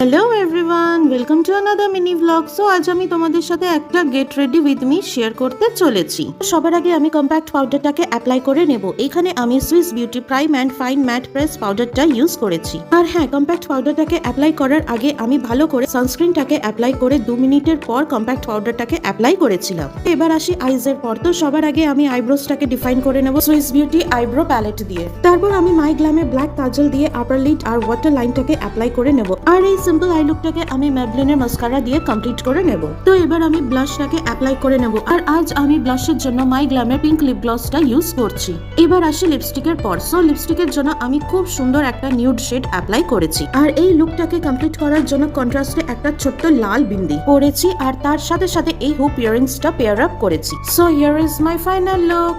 Hello everyone welcome to another mini blog so আজ আমি তোমাদের সাথে একটা get ready with me share করতে চলেছি। সবার আগে আমি কম্প্যাক্ট পাউডারটাকে অ্যাপ্লাই করে নেব। এখানে আমি Swiss beauty prime and fine matte press পাউডারটা ইউজ করেছি। আর হ্যাঁ কম্প্যাক্ট পাউডারটাকে অ্যাপ্লাই করার আগে আমি ভালো করে সানস্ক্রিনটাকে অ্যাপ্লাই করে দু মিনিটের পর কম্প্যাক্ট পাউডারটাকে অ্যাপ্লাই করেছিলাম। এবার আসি আইজের পর। তো সবার আগে আমি আইব্রোসটাকে ডিফাইন করে নেব সুইস বিউটি আইব্রো প্যালেট দিয়ে। তারপর আমি মাই গ্ল্যামে ব্ল্যাক কাজল দিয়ে আপার লিড আর ওয়াটার লাইনটাকে অ্যাপ্লাই করে নেব। আর এই সিম্পল আই লুকটাকে আমি ম্যাবলিনের মাস্কারা দিয়ে কমপ্লিট করে নেব। তো এবার আমি ব্লাশটাকে অ্যাপ্লাই করে নেব। আর আজ আমি ব্লাশের জন্য মাই গ্ল্যামের পিঙ্ক লিপ গ্লসটা ইউজ করছি। এবার আসি লিপস্টিকের পর। সো লিপস্টিকের জন্য আমি খুব সুন্দর একটা নিউড শেড অ্যাপ্লাই করেছি। আর এই লুকটাকে কমপ্লিট করার জন্য কন্ট্রাস্টে একটা ছোট্ট লাল বিন্দি পরেছি। আর তার সাথে সাথে এই হুপ ইয়ারিংসটা পেয়ার আপ করেছি। So here is my final look